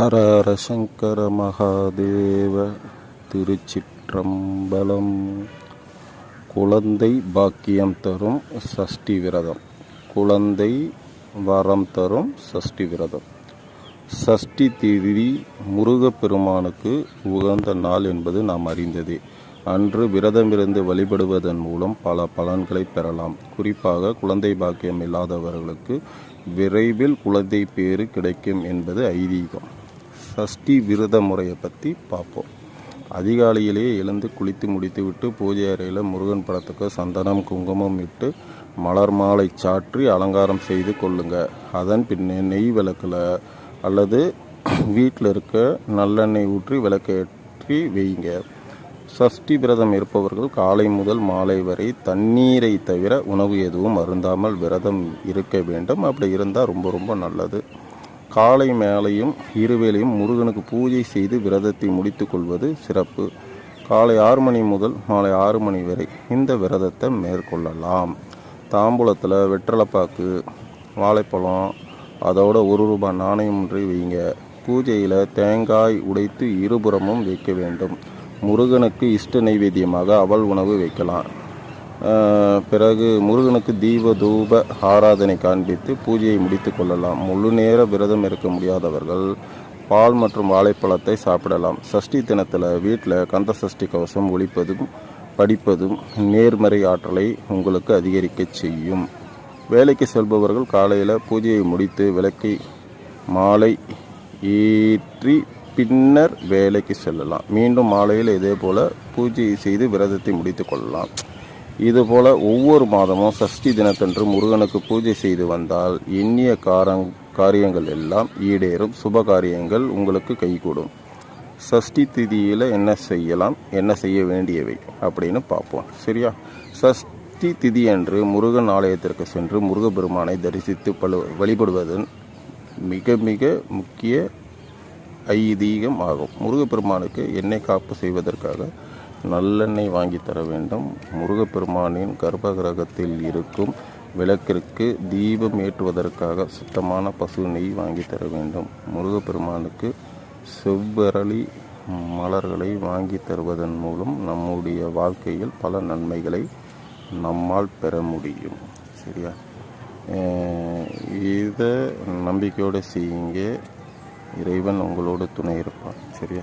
ஹர சங்கர மகாதேவ திருச்சிற்றம்பலம். குழந்தை பாக்கியம் தரும் சஷ்டி விரதம். குழந்தை வரம் தரும் சஷ்டி விரதம். சஷ்டி தேதி முருகப்பெருமானுக்கு உகந்த நாள் என்பது நாம் அறிந்ததே. அன்று விரதமிருந்து வழிபடுவதன் மூலம் பல பலன்களை பெறலாம். குறிப்பாக குழந்தை பாக்கியம் இல்லாதவர்களுக்கு விரைவில் குழந்தை பேறு கிடைக்கும் என்பது ஐதீகம். சஷ்டி விரத முறையை பற்றி பார்ப்போம். அதிகாலையிலேயே எழுந்து குளித்து முடித்துவிட்டு பூஜை அறையில் முருகன் படத்துக்கு சந்தனம் குங்குமம் இட்டு மலர் மாலை சாற்றி அலங்காரம் செய்து கொள்ளுங்க. அதன் பின்னே நெய் விளக்கில் அல்லது வீட்டில் இருக்க நல்லெண்ணெய் ஊற்றி விளக்கேற்றி வைங்க. சஷ்டி விரதம் இருப்பவர்கள் காலை முதல் மாலை வரை தண்ணீரை தவிர உணவு எதுவும் அருந்தாமல் விரதம் இருக்க வேண்டும். அப்படி இருந்தால் ரொம்ப ரொம்ப நல்லது. காலை மேலையும் இருவேளையும் முருகனுக்கு பூஜை செய்து விரதத்தை முடித்து கொள்வது சிறப்பு. காலை ஆறு மணி முதல் மாலை ஆறு மணி வரை இந்த விரதத்தை மேற்கொள்ளலாம். தாம்பூலத்தில் வெற்றலைப்பாக்கு வாழைப்பழம் அதோட ஒரு ரூபாய் நாணயம் ஒன்றை வைங்க. பூஜையில் தேங்காய் உடைத்து இருபுறமும் வைக்க வேண்டும். முருகனுக்கு இஷ்ட நைவேத்தியமாக அவல் உணவு வைக்கலாம். பிறகு முருகனுக்கு தீப தூப ஆராதனை காண்பித்து பூஜையை முடித்து கொள்ளலாம். முழு நேர விரதம் இருக்க முடியாதவர்கள் பால் மற்றும் வாழைப்பழத்தை சாப்பிடலாம். சஷ்டி தினத்தில் வீட்டில் கந்த சஷ்டி கவசம் ஒழிப்பதும் படிப்பதும் நேர்மறை ஆற்றலை உங்களுக்கு அதிகரிக்க செய்யும். வேலைக்கு செல்பவர்கள் காலையில் பூஜையை முடித்து விளக்கை மாலை ஏற்றி பின்னர் வேலைக்கு செல்லலாம். மீண்டும் மாலையில் இதே போல் பூஜை செய்து விரதத்தை முடித்து கொள்ளலாம். இதுபோல் ஒவ்வொரு மாதமும் சஷ்டி தினத்தன்று முருகனுக்கு பூஜை செய்து வந்தால் எண்ணிய காரங் காரியங்கள் எல்லாம் ஈடேறும் சுப காரியங்கள் உங்களுக்கு கைகூடும். சஷ்டி திதியில் என்ன செய்யலாம் என்ன செய்ய வேண்டியவை அப்படின்னு பார்ப்போம். சரியா? சஷ்டி திதி அன்று முருகன் ஆலயத்திற்கு சென்று முருகப்பெருமானை தரிசித்து பழு வழிபடுவதன் மிக மிக முக்கிய ஐதீகம் ஆகும். முருகப்பெருமானுக்கு எண்ணெய் காப்பு செய்வதற்காக நல்லெண்ணெய் வாங்கி தர வேண்டும். முருகப்பெருமானின் கர்ப்ப கிரகத்தில் இருக்கும் விளக்கிற்கு தீபம் ஏற்றுவதற்காக சுத்தமான பசு நெய் வாங்கி தர வேண்டும். முருகப்பெருமானுக்கு செவ்வரளி மலர்களை வாங்கி தருவதன் மூலம் நம்முடைய வாழ்க்கையில் பல நன்மைகளை நம்மால் பெற முடியும். சரியா? இதை நம்பிக்கையோடு செய்யுங்க. இறைவன் உங்களோட துணை இருப்பான். சரியா?